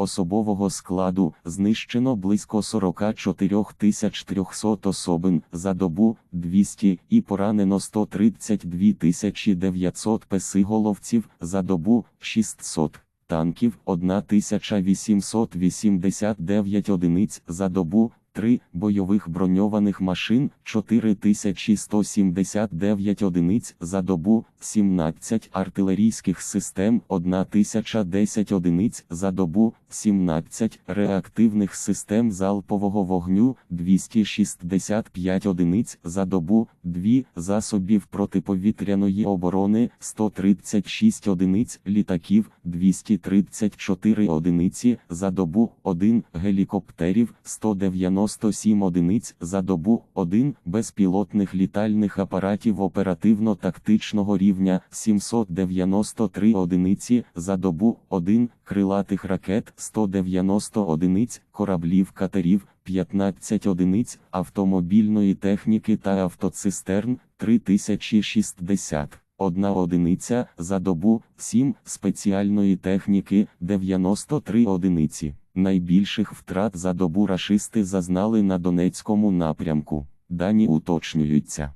Особового складу знищено близько 44 300 особин за добу 200 і поранено 132 900 песиголовців за добу 600 танків 1889 одиниць за добу 3 бойових броньованих машин 4179 одиниць за добу, 17 артилерійських систем 1010 одиниць за добу, 17 реактивних систем залпового вогню 265 одиниць за добу, 2 засобів протиповітряної оборони 136 одиниць літаків 234 одиниці за добу, 1 гелікоптерів 190 97 одиниць за добу, 1 безпілотних літальних апаратів оперативно-тактичного рівня 793 одиниці за добу, 1 крилатих ракет 190 одиниць, кораблів катерів 15 одиниць, автомобільної техніки та автоцистерн 3060. Одна одиниця за добу, 7 спеціальної техніки 93 одиниці. Найбільших втрат за добу рашисти зазнали на Донецькому напрямку. Дані уточнюються.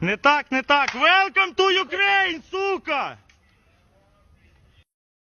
Не так, не так. Welcome to Ukraine, сука!